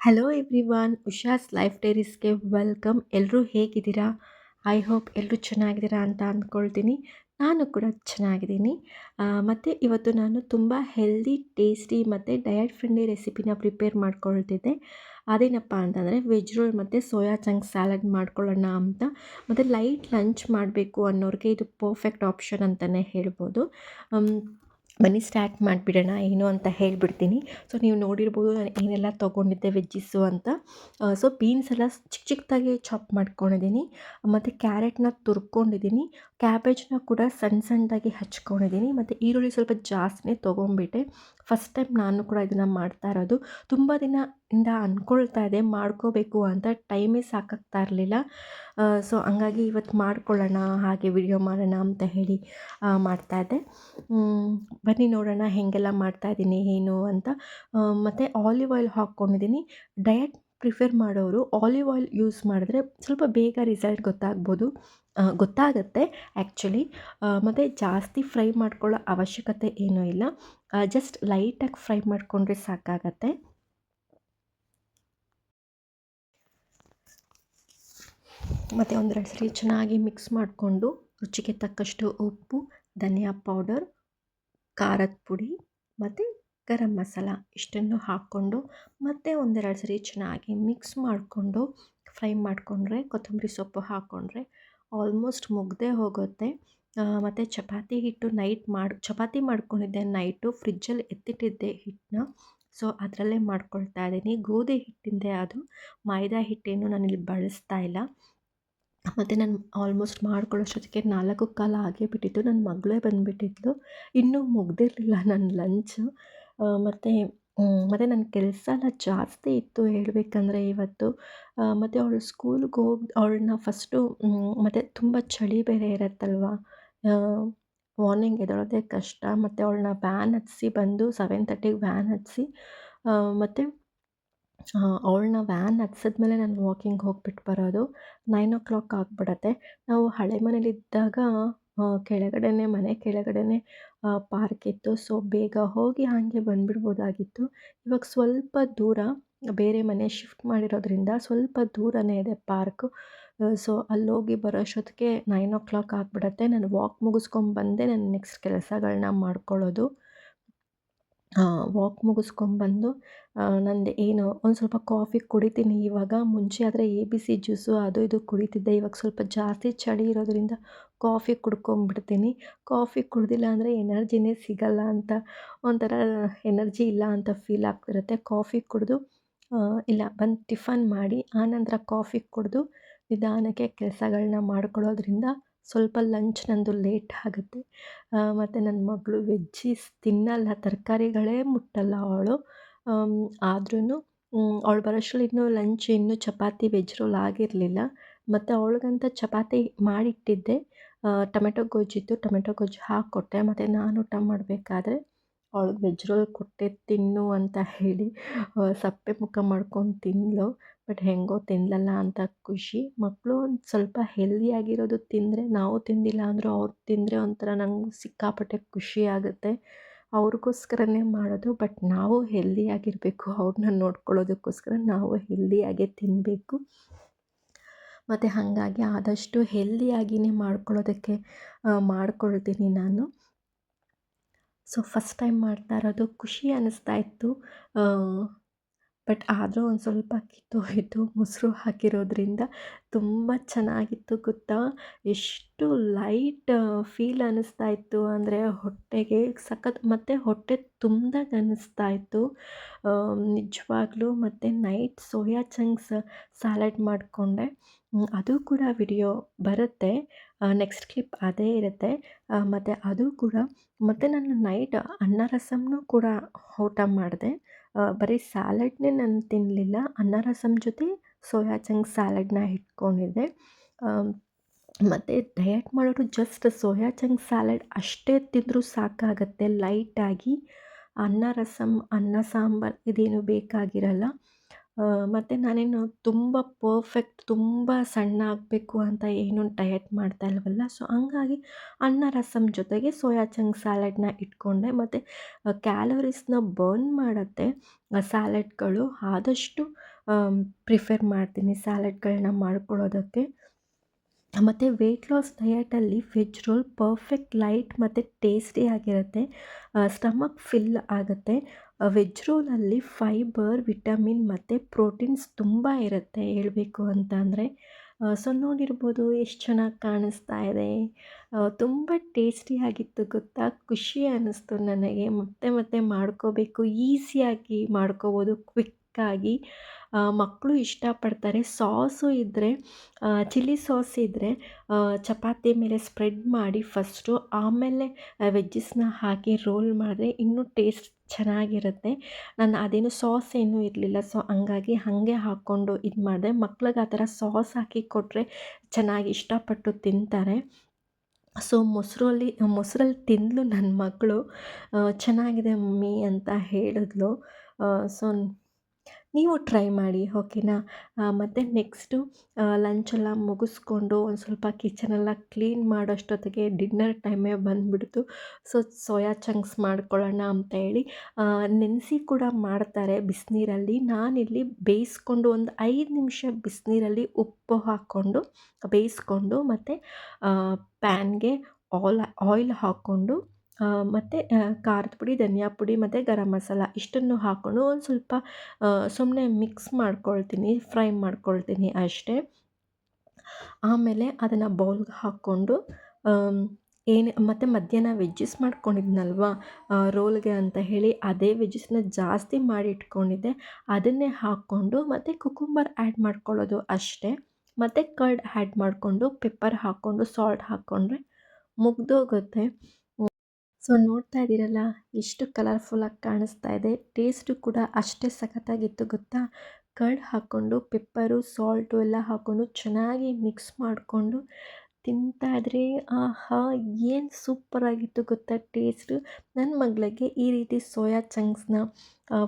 Hello everyone Usha's life ಡೈರೀಸ್ಗೆ welcome ಎಲ್ಲರೂ ಹೇಗಿದ್ದೀರಾ? ಐ ಹೋಪ್ ಎಲ್ಲರೂ ಚೆನ್ನಾಗಿದ್ದೀರಾ ಅಂತ ಅಂದ್ಕೊಳ್ತೀನಿ. ನಾನು ಕೂಡ ಚೆನ್ನಾಗಿದ್ದೀನಿ. ಮತ್ತು ಇವತ್ತು ನಾನು ತುಂಬ ಹೆಲ್ದಿ ಟೇಸ್ಟಿ ಮತ್ತು ಡಯಟ್ ಫ್ರೆಂಡ್ಲಿ ರೆಸಿಪಿನ ಪ್ರಿಪೇರ್ ಮಾಡ್ಕೊಳ್ತಿದ್ದೆ. ಅದೇನಪ್ಪ ಅಂತಂದರೆ ವೆಜ್ ರೋಲ್ ಮತ್ತು ಸೋಯಾ ಚಂಕ್ ಸ್ಯಾಲಡ್ ಮಾಡ್ಕೊಳ್ಳೋಣ ಅಂತ. ಮತ್ತು ಲೈಟ್ ಲಂಚ್ ಮಾಡಬೇಕು ಅನ್ನೋರಿಗೆ ಇದು ಪರ್ಫೆಕ್ಟ್ ಆಪ್ಷನ್ ಅಂತಲೇ ಹೇಳ್ಬೋದು. ಬನ್ನಿ ಸ್ಟಾರ್ಟ್ ಮಾಡಿಬಿಡೋಣ, ಏನು ಅಂತ ಹೇಳಿಬಿಡ್ತೀನಿ. ಸೊ, ನೀವು ನೋಡಿರ್ಬೋದು ನಾನು ಏನೆಲ್ಲ ತೊಗೊಂಡಿದ್ದೆ, ವೆಜ್ಜಿಸು ಅಂತ. ಸೊ, ಬೀನ್ಸ್ ಎಲ್ಲ ಚಿಕ್ಕ ಚಿಕ್ಕದಾಗಿ ಚಾಪ್ ಮಾಡ್ಕೊಂಡಿದ್ದೀನಿ. ಮತ್ತು ಕ್ಯಾರೆಟ್ನ ತುರ್ಕೊಂಡಿದ್ದೀನಿ. ಕ್ಯಾಬೇಜ್ನ ಕೂಡ ಸಣ್ಣ ಸಣ್ಣದಾಗಿ ಹಚ್ಕೊಂಡಿದ್ದೀನಿ. ಮತ್ತು ಈರುಳ್ಳಿ ಸ್ವಲ್ಪ ಜಾಸ್ತಿನೇ ತೊಗೊಂಬಿಟ್ಟೆ. ಫಸ್ಟ್ ಟೈಮ್ ನಾನು ಕೂಡ ಇದನ್ನು ಮಾಡ್ತಾ ಇರೋದು. ತುಂಬ ದಿನದಿಂದ ಅಂದ್ಕೊಳ್ತಾ ಇದೆ, ಮಾಡ್ಕೋಬೇಕು ಅಂತ. ಟೈಮೇ ಸಾಕಾಗ್ತಾ ಇರಲಿಲ್ಲ. ಸೊ ಹಂಗಾಗಿ ಇವತ್ತು ಮಾಡ್ಕೊಳ್ಳೋಣ, ಹಾಗೆ ವಿಡಿಯೋ ಮಾಡೋಣ ಅಂತ ಹೇಳಿ ಮಾಡ್ತಾಯಿದ್ದೆ ಬನ್ನಿ ನೋಡೋಣ ಹೇಗೆಲ್ಲ ಮಾಡ್ತಾಯಿದ್ದೀನಿ ಏನು ಅಂತ. ಮತ್ತು ಆಲಿವ್ ಆಯಿಲ್ ಹಾಕ್ಕೊಂಡಿದ್ದೀನಿ. ಡಯಟ್ ಪ್ರಿಫರ್ ಮಾಡೋರು ಆಲಿವ್ ಆಯಿಲ್ ಯೂಸ್ ಮಾಡಿದ್ರೆ ಸ್ವಲ್ಪ ಬೇಗ ರಿಸಲ್ಟ್ ಗೊತ್ತಾಗ್ಬೋದು. ಗೊತ್ತಾಗುತ್ತೆ ಆ್ಯಕ್ಚುಲಿ. ಮತ್ತು ಜಾಸ್ತಿ ಫ್ರೈ ಮಾಡ್ಕೊಳ್ಳೋ ಅವಶ್ಯಕತೆ ಏನೂ ಇಲ್ಲ. ಜಸ್ಟ್ ಲೈಟಾಗಿ ಫ್ರೈ ಮಾಡಿಕೊಂಡ್ರೆ ಸಾಕಾಗತ್ತೆ. ಮತ್ತು ಒಂದೆರಡು ಸರಿ ಚೆನ್ನಾಗಿ ಮಿಕ್ಸ್ ಮಾಡಿಕೊಂಡು ರುಚಿಗೆ ತಕ್ಕಷ್ಟು ಉಪ್ಪು, ಧನಿಯಾ ಪೌಡರ್, ಖಾರದ ಪುಡಿ, ಮತ್ತು ಗರಂ ಮಸಾಲ ಇಷ್ಟನ್ನು ಹಾಕ್ಕೊಂಡು ಮತ್ತೆ ಒಂದೆರಡು ಸರಿ ಚೆನ್ನಾಗಿ ಮಿಕ್ಸ್ ಮಾಡಿಕೊಂಡು ಫ್ರೈ ಮಾಡಿಕೊಂಡ್ರೆ ಕೊತ್ತಂಬರಿ ಸೊಪ್ಪು ಹಾಕ್ಕೊಂಡ್ರೆ ಆಲ್ಮೋಸ್ಟ್ ಮುಗ್ದೇ ಹೋಗುತ್ತೆ. ಮತ್ತು ಚಪಾತಿ ಹಿಟ್ಟು ನೈಟ್ ಮಾಡಿ, ಚಪಾತಿ ಮಾಡ್ಕೊಂಡಿದ್ದೆ ನೈಟು, ಫ್ರಿಜ್ಜಲ್ಲಿ ಎತ್ತಿಟ್ಟಿದ್ದೆ ಹಿಟ್ಟನ್ನ. ಸೊ, ಅದರಲ್ಲೇ ಮಾಡ್ಕೊಳ್ತಾ ಇದ್ದೀನಿ. ಗೋಧಿ ಹಿಟ್ಟಿಂದೆ ಅದು. ಮೈದಾ ಹಿಟ್ಟೇನು ನಾನಿಲ್ಲಿ ಬಳಸ್ತಾ ಇಲ್ಲ. ಮತ್ತು ನಾನು ಆಲ್ಮೋಸ್ಟ್ ಮಾಡ್ಕೊಳ್ಳೋಷ್ಟೊತ್ತಿಗೆ ನಾಲ್ಕು ಕಾಲ ಆಗೇ ಬಿಟ್ಟಿತ್ತು. ನನ್ನ ಮಗಳೇ ಬಂದುಬಿಟ್ಟಿದ್ಲು. ಇನ್ನೂ ಮುಗ್ದಿರಲಿಲ್ಲ ನನ್ನ ಲಂಚು. ಮತ್ತು ಮತ್ತು ನನ್ನ ಕೆಲಸ ಎಲ್ಲ ಜಾಸ್ತಿ ಇತ್ತು ಹೇಳಬೇಕಂದ್ರೆ ಇವತ್ತು ಮತ್ತು ಅವಳು ಸ್ಕೂಲ್ಗೆ ಹೋಗಿ, ಅವಳನ್ನ ಫಸ್ಟು ಮತ್ತು ತುಂಬ ಚಳಿ ಬೇರೆ ಇರುತ್ತಲ್ವಾ? ಮಾರ್ನಿಂಗ್ ಎದ್ದೇಳೋದೇ ಕಷ್ಟ, ಮತ್ತು ಅವಳನ್ನ ವ್ಯಾನ್ ಹತ್ಸಿ ಬಂದು ಸೆವೆನ್ ತರ್ಟಿಗೆ ವ್ಯಾನ್ ಹತ್ಸಿ ಮತ್ತು ಅವಳನ್ನ ವ್ಯಾನ್ ಹತ್ಸಿದ್ಮೇಲೆ ನಾನು ವಾಕಿಂಗ್ ಹೋಗ್ಬಿಟ್ಟು ಬರೋದು. ನೈನ್ ಓ ಕ್ಲಾಕ್ ಆಗಿಬಿಡತ್ತೆ. ನಾವು ಹಳೆ ಮನೇಲಿದ್ದಾಗ ಕೆಳಗಡೆನೇ, ಮನೆ ಕೆಳಗಡೆನೆ ಪಾರ್ಕ್ ಇತ್ತು. ಸೊ ಬೇಗ ಹೋಗಿ ಹಾಗೆ ಬಂದುಬಿಡ್ಬೋದಾಗಿತ್ತು. ಇವಾಗ ಸ್ವಲ್ಪ ದೂರ, ಬೇರೆ ಮನೆ ಶಿಫ್ಟ್ ಮಾಡಿರೋದ್ರಿಂದ ಸ್ವಲ್ಪ ದೂರನೇ ಇದೆ ಪಾರ್ಕು ಸೊ ಅಲ್ಲೋಗಿ ಬರೋ ಅಷ್ಟೊತ್ತಿಗೆ ನೈನ್ ಓ ಕ್ಲಾಕ್ ಆಗಿಬಿಡತ್ತೆ. ನಾನು ವಾಕ್ ಮುಗಿಸ್ಕೊಂಬಂದೆ ನಾನು ನೆಕ್ಸ್ಟ್ ಕೆಲಸಗಳನ್ನ ಮಾಡ್ಕೊಳ್ಳೋದು. ವಾಕ್ ಮುಗಿಸ್ಕೊಂಬಂದು ನಂದು ಏನು ಒಂದು ಸ್ವಲ್ಪ ಕಾಫಿ ಕುಡಿತೀನಿ ಇವಾಗ. ಮುಂಚೆ ಆದರೆ ಎ ಬಿ ಸಿ ಜ್ಯೂಸು ಅದು ಇದು ಕುಡಿತಿದ್ದೆ. ಇವಾಗ ಸ್ವಲ್ಪ ಜಾಸ್ತಿ ಚಳಿ ಇರೋದರಿಂದ ಕಾಫಿ ಕುಡ್ಕೊಂಬಿಡ್ತೀನಿ ಕಾಫಿ ಕುಡ್ದಿಲ್ಲ ಅಂದರೆ ಎನರ್ಜಿನೇ ಸಿಗಲ್ಲ ಅಂತ, ಒಂಥರ ಎನರ್ಜಿ ಇಲ್ಲ ಅಂತ ಫೀಲ್ ಆಗ್ತಿರುತ್ತೆ. ಕಾಫಿ ಕುಡಿದು ಇಲ್ಲ ಬಂದು ಟಿಫನ್ ಮಾಡಿ ಆನಂತರ ಕಾಫಿ ಕುಡಿದು ನಿಧಾನಕ್ಕೆ ಕೆಲಸಗಳನ್ನ ಮಾಡ್ಕೊಳ್ಳೋದ್ರಿಂದ ಸ್ವಲ್ಪ ಲಂಚ್ ನಂದು ಲೇಟ್ ಆಗುತ್ತೆ. ಮತ್ತು ನನ್ನ ಮಗಳು ವೆಜ್ಜೀಸ್ ತಿನ್ನಲ್ಲ, ತರಕಾರಿಗಳೇ ಮುಟ್ಟಲ್ಲ ಅವಳು. ಆದ್ರೂ ಅವಳು ಬರೋಷ್ಟ್ರಲ್ಲಿ ಇನ್ನೂ ಲಂಚ್ ಇನ್ನೂ ಚಪಾತಿ ವೆಜ್ ರೋಲ್ ಆಗಿರಲಿಲ್ಲ. ಮತ್ತು ಅವಳಿಗಂತ ಚಪಾತಿ ಮಾಡಿಟ್ಟಿದ್ದೆ. ಟೊಮೆಟೊ ಗೊಜ್ಜಿತ್ತು ಟೊಮೆಟೊ ಗೊಜ್ಜು ಹಾಕ್ಕೊಟ್ಟೆ. ಮತ್ತು ನಾನು ಊಟ ಮಾಡಬೇಕಾದ್ರೆ ಅವಳಿಗೆ ವೆಜ್ ರೋಲ್ ಕೊಟ್ಟೆ ತಿನ್ನು ಅಂತ ಹೇಳಿ ಸಪ್ಪೆ ಮುಖ ಮಾಡ್ಕೊಂಡು ತಿಂದಳು. ಬಟ್ ಹೆಂಗೋ ತಿನ್ನಲಲ್ಲ ಅಂತ ಖುಷಿ. ಮಕ್ಕಳು ಒಂದು ಸ್ವಲ್ಪ ಹೆಲ್ದಿಯಾಗಿರೋದು ತಿಂದರೆ ನಾವು ತಿಂದಿಲ್ಲ ಅಂದರೂ ಅವ್ರು ತಿಂದರೆ ಒಂಥರ ನಂಗೆ ಸಿಕ್ಕಾಪಟ್ಟೆ ಖುಷಿ ಆಗುತ್ತೆ. ಅವ್ರಿಗೋಸ್ಕರನೇ ಮಾಡೋದು ಬಟ್ ನಾವು ಹೆಲ್ದಿಯಾಗಿರಬೇಕು ಅವ್ರನ್ನ ನೋಡ್ಕೊಳ್ಳೋದಕ್ಕೋಸ್ಕರ ನಾವು ಹೆಲ್ದಿಯಾಗೇ ತಿನ್ನಬೇಕು ಮತ್ತು ಹಾಗಾಗಿ ಆದಷ್ಟು ಹೆಲ್ದಿಯಾಗಿಯೇ ಮಾಡ್ಕೊಳ್ಳೋದಕ್ಕೆ ಮಾಡ್ಕೊಳ್ತೀನಿ ನಾನು. ಸೊ ಫಸ್ಟ್ ಟೈಮ್ ಮಾಡ್ತಾ ಇರೋದು ಖುಷಿ ಅನ್ನಿಸ್ತಾ ಇತ್ತು. ಬಟ್ ಆದರೂ ಒಂದು ಸ್ವಲ್ಪ ಕಿತ್ತೋಗಿತ್ತು ಮೊಸರು ಹಾಕಿರೋದ್ರಿಂದ ತುಂಬ ಚೆನ್ನಾಗಿತ್ತು ಗೊತ್ತಾ? ಎಷ್ಟು ಲೈಟ್ ಫೀಲ್ ಅನ್ನಿಸ್ತಾ ಇತ್ತು. ಅಂದರೆ ಹೊಟ್ಟೆಗೆ ಸಖತ್ ಮತ್ತು ಹೊಟ್ಟೆ ತುಂಬ್ದಾಗ ಅನ್ನಿಸ್ತಾ ಇತ್ತು. ನಿಜವಾಗ್ಲೂ ಮತ್ತು ನೈಟ್ ಸೋಯಾ ಚಂಕ್ಸ್ ಸ್ಯಾಲಡ್ ಮಾಡಿಕೊಂಡೆ. ಅದು ಕೂಡ ವಿಡಿಯೋ ಬರುತ್ತೆ. ನೆಕ್ಸ್ಟ್ ಕ್ಲಿಪ್ ಅದೇ ಇರುತ್ತೆ. ಮತ್ತು ಅದು ಕೂಡ ಮತ್ತು ನಾನು ನೈಟ್ ಅನ್ನ ರಸಮ್ನೂ ಕೂಡ ಊಟ ಮಾಡಿದೆ. ಬರೀ ಸ್ಯಾಲಡ್ನೇ ನಾನು ತಿನ್ನಲಿಲ್ಲ ಅನ್ನ ರಸಮ್ ಜೊತೆ ಸೋಯಾ ಚಂಗ್ ಸ್ಯಾಲಡ್ನ ಇಟ್ಕೊಂಡಿದ್ದೆ. ಮತ್ತು ಡಯಟ್ ಮಾಡೋರು ಜಸ್ಟ್ ಸೋಯಾ ಚಂಗ್ ಸ್ಯಾಲಡ್ ಅಷ್ಟೇ ತಿಂದರೂ ಸಾಕಾಗತ್ತೆ. ಲೈಟಾಗಿ ಅನ್ನ ರಸಮ್, ಅನ್ನ ಸಾಂಬಾರು ಇದೇನು ಬೇಕಾಗಿರಲ್ಲ. ಮತ್ತು ನಾನೇನು ತುಂಬ ಪರ್ಫೆಕ್ಟ್ ತುಂಬ ಸಣ್ಣ ಆಗಬೇಕು ಅಂತ ಏನು ಡಯಟ್ ಮಾಡ್ತಾ ಇಲ್ವಲ್ಲ? ಸೊ ಹಂಗಾಗಿ ಅನ್ನ ರಸಮ್ ಜೊತೆಗೆ ಸೋಯಾ ಚಂಕ್ ಸ್ಯಾಲಡ್ನ ಇಟ್ಕೊಂಡೆ. ಮತ್ತು ಕ್ಯಾಲೋರೀಸ್ನ ಬರ್ನ್ ಮಾಡುತ್ತೆ. ಸ್ಯಾಲಡ್ಗಳು ಆದಷ್ಟು ಪ್ರಿಫರ್ ಮಾಡ್ತೀನಿ ಸ್ಯಾಲಡ್ಗಳನ್ನ ಮಾಡ್ಕೊಳ್ಳೋದಕ್ಕೆ. ಮತ್ತು ವೆಯ್ಟ್ ಲಾಸ್ ಡಯಟಲ್ಲಿ ವೆಜ್ ರೋಲ್ ಪರ್ಫೆಕ್ಟ್ ಲೈಟ್ ಮತ್ತು ಟೇಸ್ಟಿಯಾಗಿರುತ್ತೆ ಸ್ಟಮಕ್ ಫಿಲ್ ಆಗುತ್ತೆ. ವೆಜ್ ರೋಲಲ್ಲಿ ಫೈಬರ್ ವಿಟಮಿನ್ ಮತ್ತು ಪ್ರೋಟೀನ್ಸ್ ತುಂಬ ಇರುತ್ತೆ ಹೇಳಬೇಕು ಅಂತ ಅಂದರೆ. ಸೊ ನೋಡಿರ್ಬೋದು ಎಷ್ಟು ಚೆನ್ನಾಗಿ ಕಾಣಿಸ್ತಾ ಇದೆ. ತುಂಬ ಟೇಸ್ಟಿಯಾಗಿತ್ತು ಗೊತ್ತಾ? ಖುಷಿ ಅನ್ನಿಸ್ತು ನನಗೆ. ಮತ್ತೆ ಮತ್ತೆ ಮಾಡ್ಕೋಬೇಕು ಈಸಿಯಾಗಿ ಮಾಡ್ಕೋಬೋದು ಕ್ವಿಕ್ಕಾಗಿ ಮಕ್ಕಳು ಇಷ್ಟಪಡ್ತಾರೆ. ಸಾಸು ಇದ್ದರೆ ಚಿಲ್ಲಿ ಸಾಸ್ ಇದ್ದರೆ ಚಪಾತಿ ಮೇಲೆ ಸ್ಪ್ರೆಡ್ ಮಾಡಿ ಫಸ್ಟು ಆಮೇಲೆ ವೆಜ್ಜಸ್ನ ಹಾಕಿ ರೋಲ್ ಮಾಡಿದ್ರೆ ಇನ್ನೂ ಟೇಸ್ಟ್ ಚೆನ್ನಾಗಿರುತ್ತೆ. ನಾನು ಅದೇನು ಸಾಸ್ ಏನೂ ಇರಲಿಲ್ಲ. ಸೊ, ಹಂಗಾಗಿ ಹಾಗೆ ಹಾಕ್ಕೊಂಡು ಇದು ಮಾಡಿದೆ. ಮಕ್ಳಿಗೆ ಆ ಥರ ಸಾಸ್ ಹಾಕಿ ಕೊಟ್ಟರೆ ಚೆನ್ನಾಗಿ ಇಷ್ಟಪಟ್ಟು ತಿಂತಾರೆ. ಸೊ, ಮೊಸರಲ್ಲಿ ಮೊಸರಲ್ಲಿ ತಿಂದಲು ನನ್ನ ಮಗಳು ಚೆನ್ನಾಗಿದೆ ಮಮ್ಮಿ ಅಂತ ಹೇಳಿದ್ಲು. ಸೊ ನೀವು ಟ್ರೈ ಮಾಡಿ ಓಕೆನಾ ಮತ್ತು ನೆಕ್ಸ್ಟು ಲಂಚೆಲ್ಲ ಮುಗಿಸ್ಕೊಂಡು ಒಂದು ಸ್ವಲ್ಪ ಕಿಚನೆಲ್ಲ ಕ್ಲೀನ್ ಮಾಡೋಷ್ಟೊತ್ತಿಗೆ ಡಿನ್ನರ್ ಟೈಮೇ ಬಂದುಬಿಡ್ತು. ಸೊ ಸೋಯಾ ಚಂಕ್ಸ್ ಮಾಡ್ಕೊಳ್ಳೋಣ ಅಂತ ಹೇಳಿ ನೆನೆಸಿ ಕೂಡ ಮಾಡ್ತಾರೆ ಬಿಸಿನೀರಲ್ಲಿ. ನಾನಿಲ್ಲಿ ಬೇಯಿಸ್ಕೊಂಡು ಒಂದು ಐದು ನಿಮಿಷ ಬಿಸಿನೀರಲ್ಲಿ ಉಪ್ಪು ಹಾಕ್ಕೊಂಡು, ಬೇಯಿಸ್ಕೊಂಡು ಮತ್ತು ಪ್ಯಾನ್ಗೆ ಆಲ್ ಆಯಿಲ್ ಹಾಕ್ಕೊಂಡು ಮತ್ತು ಖಾರದ ಪುಡಿ, ಧನಿಯಾ ಪುಡಿ, ಮತ್ತು ಗರಂ ಮಸಾಲ ಇಷ್ಟನ್ನು ಹಾಕ್ಕೊಂಡು ಒಂದು ಸ್ವಲ್ಪ ಸುಮ್ಮನೆ ಮಿಕ್ಸ್ ಮಾಡ್ಕೊಳ್ತೀನಿ ಫ್ರೈ ಮಾಡ್ಕೊಳ್ತೀನಿ ಅಷ್ಟೇ. ಆಮೇಲೆ ಅದನ್ನು ಬೌಲ್ಗೆ ಹಾಕ್ಕೊಂಡು ಏನು, ಮತ್ತು ಮಧ್ಯಾಹ್ನ ವೆಜ್ಜಸ್ ಮಾಡ್ಕೊಂಡಿದ್ನಲ್ವ ರೋಲ್ಗೆ ಅಂತ ಹೇಳಿ ಅದೇ ವೆಜ್ಜಸ್ನ ಜಾಸ್ತಿ ಮಾಡಿ ಇಟ್ಕೊಂಡಿದ್ದೆ. ಅದನ್ನೇ ಹಾಕ್ಕೊಂಡು ಮತ್ತು ಕುಕುಂಬರ್ ಆ್ಯಡ್ ಮಾಡ್ಕೊಳ್ಳೋದು ಅಷ್ಟೇ. ಮತ್ತು ಕರ್ಡ್ ಆ್ಯಡ್ ಮಾಡಿಕೊಂಡು ಪೆಪ್ಪರ್ ಹಾಕ್ಕೊಂಡು ಸಾಲ್ಟ್ ಹಾಕ್ಕೊಂಡ್ರೆ ಮುಗ್ದೋಗುತ್ತೆ. ಸೊ ನೋಡ್ತಾ ಇದ್ದೀರಲ್ಲ, ಎಷ್ಟು ಕಲರ್ಫುಲ್ಲಾಗಿ ಕಾಣಿಸ್ತಾ ಇದೆ. ಟೇಸ್ಟು ಕೂಡ ಅಷ್ಟೇ ಸಖತ್ತಾಗಿತ್ತು, ಗೊತ್ತಾ? ಕರ್ಡ್ ಹಾಕ್ಕೊಂಡು ಪೆಪ್ಪರು ಸಾಲ್ಟು ಎಲ್ಲ ಹಾಕ್ಕೊಂಡು ಚೆನ್ನಾಗಿ ಮಿಕ್ಸ್ ಮಾಡಿಕೊಂಡು ತಿಂತಾ ಇದ್ರೆ, ಆಹಾ, ಏನು ಸೂಪರಾಗಿತ್ತು ಗೊತ್ತಾ ಟೇಸ್ಟು ನನ್ನ ಮಗಳಿಗೆ ಈ ರೀತಿ ಸೋಯಾ ಚಂಕ್ಸ್ನ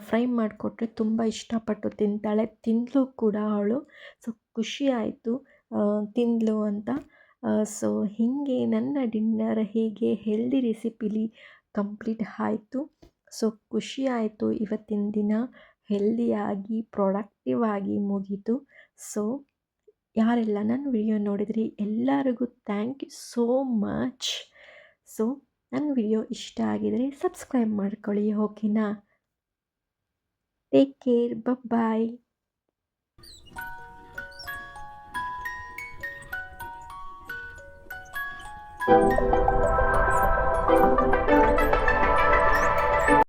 ಫ್ರೈ ಮಾಡಿಕೊಟ್ರೆ ತುಂಬ ಇಷ್ಟಪಟ್ಟು ತಿಂತಾಳೆ. ತಿಂದಳು ಕೂಡ ಅವಳು. ಸೊ ಖುಷಿ ಆಯಿತು ತಿಂದಳು ಅಂತ. ಸೊ ಹೀಗೆ ನನ್ನ ಡಿನ್ನರ್ ಹೀಗೆ ಹೆಲ್ದಿ ರೆಸಿಪಿಲಿ ಕಂಪ್ಲೀಟ್ ಆಯಿತು. ಸೊ ಖುಷಿ ಆಯಿತು. ಇವತ್ತಿನ ದಿನ ಹೆಲ್ದಿಯಾಗಿ ಪ್ರೊಡಕ್ಟಿವ್ ಆಗಿ ಮುಗೀತು. ಸೊ ಯಾರೆಲ್ಲ ನನ್ನ ವಿಡಿಯೋ ನೋಡಿದ್ರಿ, ಎಲ್ಲರಿಗೂ thank you so much so ನನ್ನ ವಿಡಿಯೋ ಇಷ್ಟ ಆಗಿದರೆ ಸಬ್ಸ್ಕ್ರೈಬ್ ಮಾಡ್ಕೊಳ್ಳಿ ಓಕೆನಾ take care bye